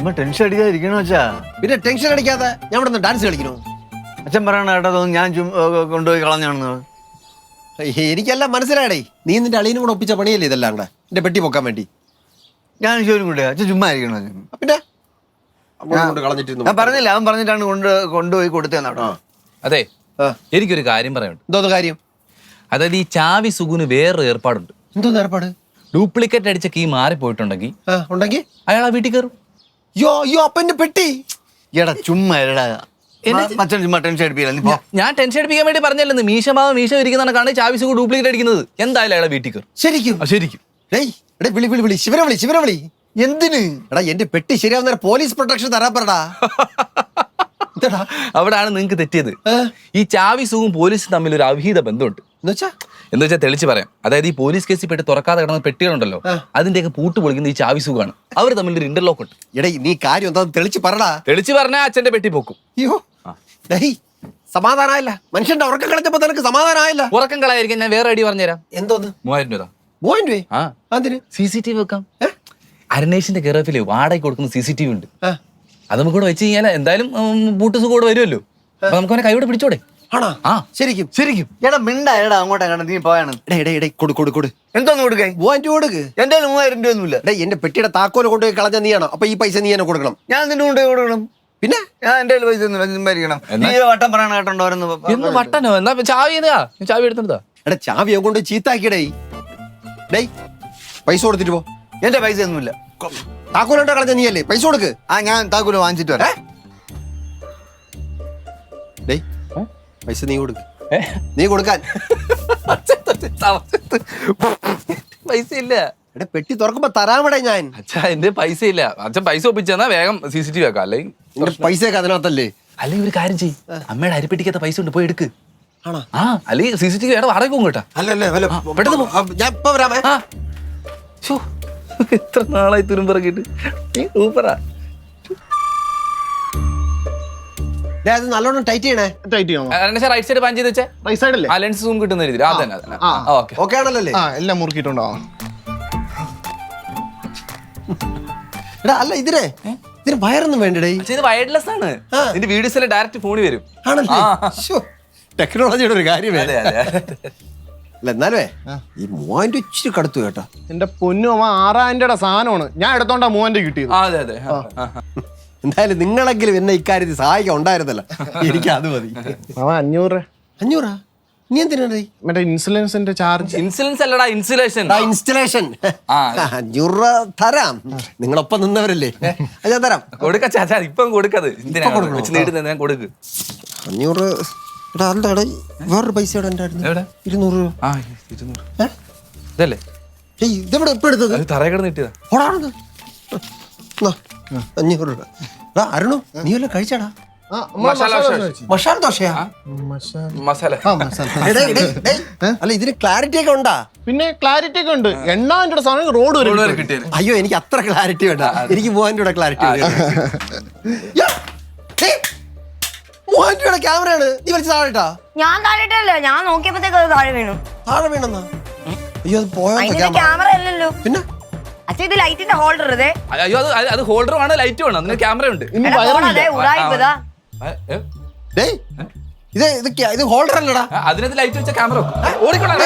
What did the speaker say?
ചുമ്മാ ടെൻഷൻ അടിക്കാതിരിക്കണോ അച്ഛാ? പിന്നെ ടെൻഷൻ അടിക്കാതെ ഞാൻ ഇവിടെ നിന്ന് ഡാൻസ് കളിക്കണോ അച്ഛൻ പറയണ കേട്ടോ തോന്നുന്നു ഞാൻ ചും- ഏ, കൊണ്ടുപോയി കളഞ്ഞാണെന്ന്. എനിക്കെല്ലാം മനസ്സിലായടേ. നീ നിന്റെ അളിയനും കൂടെ ഒപ്പിച്ച പണിയല്ലേ ഇതെല്ലാം കൂടെ? എന്റെ പെട്ടി പൊക്കാൻ വേണ്ടി. ഞാൻ ശിവനും കൂടെ അച്ഛൻ ചുമ്മാ ഇരിക്കണോ? അച്ഛൻ പിന്നെ? അങ്ങോട്ടും ഇങ്ങോട്ടും കളഞ്ഞിട്ടിരുന്നു. ഞാൻ പറഞ്ഞില്ല അവൻ പറഞ്ഞിട്ടാണ് കൊണ്ട് കൊണ്ടുപോയി കൊടുത്തതെന്ന് കേട്ടോ അതെ ആ. എനിക്കൊരു കാര്യം പറയാനുണ്ട്. എന്തോ കാര്യം? അതായത് ഈ ചാവി സുഗുന് വേറൊരു ഏർപ്പാടുണ്ട്. എന്തോ ഏർപ്പാട്? ഡ്യൂപ്ലിക്കേറ്റ് അടിച്ച കീ മാറിപ്പോയിട്ടുണ്ടെങ്കിൽ ആ ഉണ്ടെങ്കിൽ? അയാൾ ആ വീട്ടിൽ കയറും. യോ യോ പെട്ടി. എടാ ചുമ്മാ എടാ. ചുമ്മാ ടെൻഷൻ അടിപ്പില്ല നീ പോ. ഞാൻ ടെൻഷൻ അടിപ്പിക്കാൻ വേണ്ടി പറഞ്ഞല്ലോ മീശ മീശമാവ് മീശ ഇരിക്കുന്ന കാണി ചാവിസ് ഡ്യൂപ്ലിക്കേറ്റ് അടിക്കുന്നത്. എന്തായാലും അയാളെ വീട്ടിൽ കയറും. ശരിക്കും? ആ, ശരിക്കും. ഡേയ് എടാ വിളി വിളി വിളി. ശിവനെ വിളി ശിവനെ വിളി. എന്തിന്? എടാ എന്റെ പെട്ടി ശരിയാവുന്ന പോലീസ് പ്രൊട്ടക്ഷൻ തരാൻ പറടാ. എന്താടാ അവിടാണ് നിങ്ങൾക്ക് തെറ്റിയത്. ഏ? ഈ ചാവിസുവും പോലീസും തമ്മിൽ ഒരു അവിഹിത ബന്ധമുണ്ട്. എന്നുവെച്ചാ? എന്ന് വെച്ചാൽ തെളിച്ച് പറയാം. അതായത് ഈ പോലീസ് കേസിൽ പെട്ട് തുറക്കാതെ കിടന്ന പെട്ടികളുണ്ടല്ലോ. അതിന്റെയൊക്കെ പൂട്ട് പൊളിക്കുന്ന ഈ ചാവി സുഖമാണ്. അവർ തമ്മിൽ ഒരു ഇന്റർലോക്ക് ഉണ്ട്. എടേ നീ കാര്യം എന്താ തെളിച്ച് പറടാ. തെളിച്ച് പറഞ്ഞാ അച്ഛന്റെ പെട്ടി പൊക്കും. അയ്യോ. ഡേയ് സമാധാനമായില്ല മനുഷ്യന്റെ ഉറക്കം കളഞ്ഞപ്പോൾ നിനക്ക് സമാധാനമായില്ല ഉറക്കം കളയായിരിക്കും ഞാൻ വേറെ ഐഡിയ പറഞ്ഞുതരാം. എന്തോന്ന്? മൂവായിരം രൂപ. മൂവായിരം രൂപ സി സി ടി വി വെക്കാം? അരണേഷിന്റെ കെറഫിൽ വാടകയ്ക്ക് കൊടുക്കുന്ന സി സി ടി വി ഉണ്ട്. അത് നമുക്ക് കൂടെ വെച്ച് കഴിഞ്ഞാൽ എന്തായാലും ബൂട്ട് സുഖം കൂടെ വരുമല്ലോ. അപ്പൊ നമുക്ക് അവനെ കൈയോടെ പിടിച്ചോടെ. ആണോ? ആ. ശരിക്കും? ശരിക്കും. എടാ മിണ്ടാ എടാ അങ്ങോട്ടാ കണ്ട നീ പോയാണ്. എടേ എടേ എടേ കൊടു കൊടു കൊടു എന്തോന്ന് കൊടുക്കാൻ മൂവായിരം രൂപ കൊടുക്ക്. എന്റെ കയ്യിൽ മൂവായിരം രൂപ ഒന്നുമില്ല. എടേ എന്റെ പെട്ടിയുടെ താക്കോൽ കൊണ്ടുപോയി കളഞ്ഞ നീയാണോ? അപ്പൊ ഈ പൈസ നീ എന്നെ കൊടുക്കണം. ഞാൻ നിന്റെ കൊണ്ടുപോയി കൊടുക്കണം. പിന്നെ? ഞാൻ എന്റെ കയ്യിൽ പൈസ ചുമ്മാ നീ വട്ടം പറയണ കേട്ടോ. എന്ന് വട്ടനോ എന്നാ ചാവി ചാവി എടുത്തെടുത്താ എടാ ചാവി കൊണ്ട് ചീത്താക്കിയടേ. ഡേയ് പൈസ കൊടുത്തിട്ട് പോ. എന്റെ പൈസ ഒന്നുമില്ല. താക്കോലുണ്ടോ കളഞ്ഞ നീയല്ലേ? പൈസ കൊടുക്ക്. ആ ഞാൻ താക്കോൽ വാങ്ങിച്ചിട്ട് വരാം. ഡേയ്. പൈസ നീ കൊടുക്ക. നീ കൊടുക്കാൻ. പൈസ ഇല്ല എടാ പെട്ടി തുറക്കുമ്പോ തരാമടെ ഞാൻ. അച്ഛാ എന്റെ പൈസ ഇല്ല അച്ഛൻ പൈസ ഒപ്പിച്ചാ വേഗം സി സി ടി വി വെക്കാം. അല്ലെങ്കിൽ പൈസ അതിനകത്തല്ലേ? അല്ലെങ്കിൽ ഒരു കാര്യം ചെയ്യ്. അമ്മയുടെ അരിപ്പെട്ടിക്കാത്ത പൈസ ഉണ്ട് പോയി എടുക്ക്. ആണോ? ആ അല്ലെങ്കിൽ സി സി ടി വി വാടക പോകും കേട്ടാ. അല്ലല്ലേ അല്ല പെട്ടെന്ന് ഞാൻ ഇപ്പൊ വരാമേ. ഇത്ര എത്ര നാളായി തുരുമ്പിറക്കിട്ട് നീ അത് നല്ലോണം ടൈറ്റ് ചെയ്യണേ. ടൈറ്റ് ചെയ്യണോ? റൈറ്റ് സൈഡ് പഞ്ച് ചെയ്ത് വെച്ചേ? റൈറ്റ് സൈഡ് അല്ലേ? ആ ലെൻസ് സൂം കിട്ടുന്ന രീതിയിൽ. ആ തന്നെ അതന്നെ. ആ. ആ. ഓക്കെ ഓക്കെ ആണല്ലോ അല്ലേ? ആ എല്ലാം എടാ അല്ല ഇതിനെ ഇതിന് വയറൊന്നും വേണ്ടടേ. ഇത് വയർലെസ് ആണ്. ഇതിന്റെ ഡയറക്റ്റ് ഫോണിൽ വരും. ആണല്ലേ? ടെക്നോളജിയുടെ ഒരു കാര്യമേ അല്ല എന്നാലേ ഈ മൂവാന്റെ ഇച്ചിരി കടുത്തു കേട്ടോ. എന്റെ പൊന്നു രൂപയുടെ സാധനമാണ്. ഞാൻ എടുത്തോണ്ടാ മൂവാന്റെ കിട്ടിയത്. അതെ അതെ. എന്തായാലും നിങ്ങളെങ്കിലും എന്നെ ഇക്കാര്യത്തിൽ സഹായിക്കാൻ ഉണ്ടായിരുന്നല്ല. എനിക്ക് അത് മതി. അഞ്ഞൂറ്. രൂപ. അഞ്ഞൂറാ? നീ മറ്റേ ഇൻസുലൻസിന്റെ ചാർജ്. ഇൻസുലൻസ് അല്ലടാ ഇൻസുലേഷൻ. ഇൻസ്റ്റലേഷൻ. ആ. അഞ്ഞൂറ് രൂപ തരാം. നിങ്ങളൊപ്പം നിന്നവരല്ലേ. അത് ഞാൻ തരാം. കൊടുക്ക ചാച്ചാ ഇപ്പം കൊടുക്കത്. ഞാൻ കൊടുക്ക്. അഞ്ഞൂറ് എടാ എന്താടാ വേറൊരു പൈസ ഇവിടെ ഉണ്ടായിരുന്നു ഇരുന്നൂറ് രൂപ. ആ ഇരുന്നൂറ്? ഇതല്ലേ? ഇതെവിടെ എപ്പോ എടുത്തത്? കിടന്ന് കിട്ടിയതാ. അഞ്ഞൂറ് രൂപ. എടാ അരുണു നീ വല്ല കഴിച്ചാടാ? മസാല മസാല ദോശ. ദോശയാ? മസാല. അല്ല ഇതിന് ക്ലാരിറ്റി ഒക്കെ ഉണ്ടാ? പിന്നെ ക്ലാരിറ്റി ഒക്കെ ഉണ്ട്. എണ്ണാന്റെ സാധനം റോഡ് വരെ കിട്ടിയത്. അയ്യോ എനിക്ക് അത്ര ക്ലാരിറ്റി വേണ്ട. എനിക്ക് മൂവായിരം രൂപ ക്ലാരിറ്റി മൂവായിരം രൂപ ക്യാമറയാണ് നീ വലിച്ച താഴെട്ടാ ഞാൻ താഴെട്ടല്ല ഞാൻ നോക്കിയപ്പോഴത്തേക്ക് താഴെ വീണു. താഴെ വീണെന്നാ? അയ്യോ അത് പോയോ ക്യാമറ അല്ലല്ലോ. പിന്നെ? അച്ഛൻ ഇത് ലൈറ്റിന്റെ ഹോൾഡർ ഇതേ. അയ്യോ അത് അത് ഹോൾഡറും ഹോൾഡർ ആണ് ലൈറ്റ് വേണം. അതിന് ക്യാമറ ഉണ്ട്. ഇനി വയറില്ല ഏ? ഡേയ് ഇത് ഇത് ക്യാ- ഇത് ഹോൾഡർ അല്ലടാ. അതിനകത്ത് ലൈറ്റ് വെച്ച ക്യാമറ ഓടിക്കോളാം